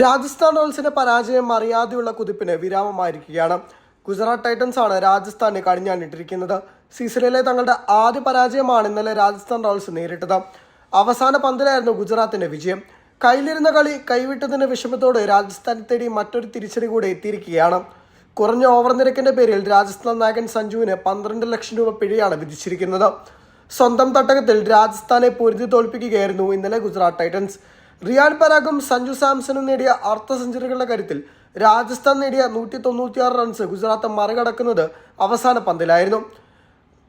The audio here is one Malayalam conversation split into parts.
രാജസ്ഥാൻ റോയൽസിന്റെ പരാജയം അറിയാതെയുള്ള കുതിപ്പിന് വിരാമമായിരിക്കുകയാണ്. ഗുജറാത്ത് ടൈറ്റൻസ് ആണ് രാജസ്ഥാനെ കടിഞ്ഞാണിട്ടിരിക്കുന്നത്. സീസണിലെ തങ്ങളുടെ ആദ്യ പരാജയമാണ് ഇന്നലെ രാജസ്ഥാൻ റോയൽസ് നേരിട്ടത്. അവസാന പന്തിലായിരുന്നു ഗുജറാത്തിന്റെ വിജയം. കയ്യിലിരുന്ന കളി കൈവിട്ടതിന്റെ വിഷമത്തോടെ രാജസ്ഥാനെ തേടി മറ്റൊരു തിരിച്ചടി കൂടെ എത്തിയിരിക്കുകയാണ്. കുറഞ്ഞ ഓവർ നിരക്കിന്റെ പേരിൽ രാജസ്ഥാൻ നായകൻ സഞ്ജുവിന് പന്ത്രണ്ട് ലക്ഷം രൂപ പിഴയാണ് വിധിച്ചിരിക്കുന്നത്. സ്വന്തം തട്ടകത്തിൽ രാജസ്ഥാനെ പൊരുതി തോൽപ്പിക്കുകയായിരുന്നു ഇന്നലെ ഗുജറാത്ത് ടൈറ്റൻസ്. റിയാൻ പരാഗും സഞ്ജു സാംസണും നേടിയ അർദ്ധ സെഞ്ചുറികളുടെ കാര്യത്തിൽ രാജസ്ഥാൻ നേടിയ നൂറ്റി തൊണ്ണൂറ്റിയാറ് റൺസ് ഗുജറാത്ത് മറികടക്കുന്നത് അവസാന പന്തിലായിരുന്നു.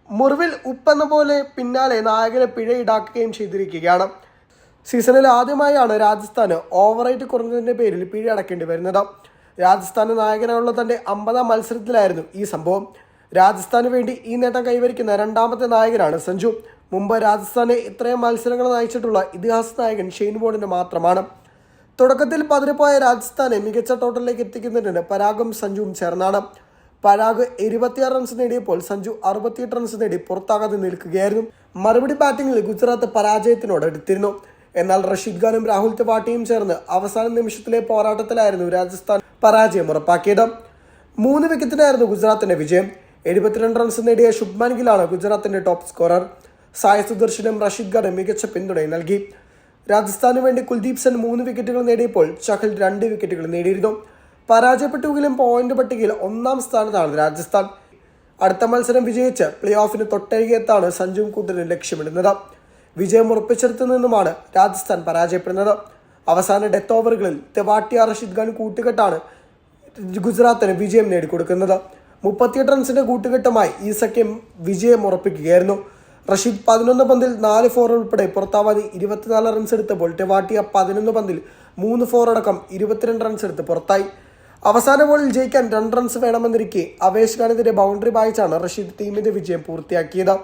മുറിവിൽ ഉപ്പെന്ന പോലെ പിന്നാലെ നായകനെ പിഴ ഈടാക്കുകയും ചെയ്തിരിക്കുകയാണ്. സീസണിൽ ആദ്യമായാണ് രാജസ്ഥാന് ഓവറേറ്റ് കുറഞ്ഞതിന്റെ പേരിൽ പിഴ അടക്കേണ്ടി വരുന്നത്. രാജസ്ഥാന് നായകനായുള്ള തന്റെ അമ്പതാം മത്സരത്തിലായിരുന്നു ഈ സംഭവം. രാജസ്ഥാന് വേണ്ടി ഈ നേട്ടം കൈവരിക്കുന്ന രണ്ടാമത്തെ നായകനാണ് സഞ്ജു. മുമ്പ് രാജസ്ഥാനെ ഇത്രയും മത്സരങ്ങൾ നയിച്ചിട്ടുള്ള ഇതിഹാസ നായകൻ ഷെയ്ൻ ബോർഡിന് മാത്രമാണ്. തുടക്കത്തിൽ പതിരിപ്പോയ രാജസ്ഥാനെ മികച്ച ടോട്ടലിലേക്ക് എത്തിക്കുന്നതിന് പരാഗും സഞ്ജുവും ചേർന്നാണ്. പരാഗ് ഇരുപത്തിയാറ് റൺസ് നേടിയപ്പോൾ സഞ്ജു അറുപത്തിയെട്ട് റൺസ് നേടി പുറത്താകാതെ നിൽക്കുകയായിരുന്നു. മറുപടി ബാറ്റിംഗിൽ ഗുജറാത്ത് പരാജയത്തിനോട് എടുത്തിരുന്നു എന്നാൽ റഷീദ് ഖാനും രാഹുൽ ത്രിപാഠിയും ചേർന്ന് അവസാന നിമിഷത്തിലെ പോരാട്ടത്തിലായിരുന്നു രാജസ്ഥാൻ പരാജയം ഉറപ്പാക്കിയത്. മൂന്ന് വിക്കറ്റിനായിരുന്നു ഗുജറാത്തിന്റെ വിജയം. എഴുപത്തിരണ്ട് റൺസ് നേടിയ ശുഭ്മാൻ ഗില്ലാണ് ഗുജറാത്തിന്റെ ടോപ്പ് സ്കോറർ സായ് സുദർശനും റഷീദ് ഖാനും മികച്ച പിന്തുണയും നൽകി. രാജസ്ഥാനു വേണ്ടി കുൽദീപ് സെൻ മൂന്ന് വിക്കറ്റുകൾ നേടിയപ്പോൾ ചഹൽ രണ്ട് വിക്കറ്റുകൾ നേടിയിരുന്നു. പരാജയപ്പെട്ടുവെങ്കിലും പോയിന്റ് പട്ടികയിൽ ഒന്നാം സ്ഥാനത്താണ് രാജസ്ഥാൻ. അടുത്ത മത്സരം വിജയിച്ച് പ്ലേ ഓഫിന് തൊട്ടരികെത്താണ് സഞ്ജു കൂട്ടരും ലക്ഷ്യമിടുന്നത്. വിജയം ഉറപ്പിച്ചെടുത്തു നിന്നുമാണ് രാജസ്ഥാൻ പരാജയപ്പെടുന്നത്. അവസാന ഡെത്ത് ഓവറുകളിൽ തെവാട്ടിയ റഷീദ് ഖാൻ കൂട്ടുകെട്ടാണ് ഗുജറാത്തിന് വിജയം നേടിക്കൊടുക്കുന്നത്. മുപ്പത്തിയെട്ട് റൺസിന്റെ കൂട്ടുകെട്ടുമായി ഈ സഖ്യം വിജയം ഉറപ്പിക്കുകയായിരുന്നു. റഷീദ് പതിനൊന്ന് പന്തിൽ നാല് ഫോർ ഉൾപ്പെടെ പുറത്താവാതെ ഇരുപത്തിനാല് റൺസ് എടുത്തപ്പോൾ ടെവാട്ടിയ പതിനൊന്ന് പന്തിൽ മൂന്ന് ഫോർ അടക്കം ഇരുപത്തിരണ്ട് റൺസ് എടുത്ത് പുറത്തായി. അവസാന ബോളിൽ ജയിക്കാൻ രണ്ട് റൺസ് വേണമെന്നിരിക്കെ അവേഷ് ഖാനെതിരെ ബൗണ്ടറി വായിച്ചാണ് റഷീദ് ടീമിന്റെ വിജയം പൂർത്തിയാക്കിയത്.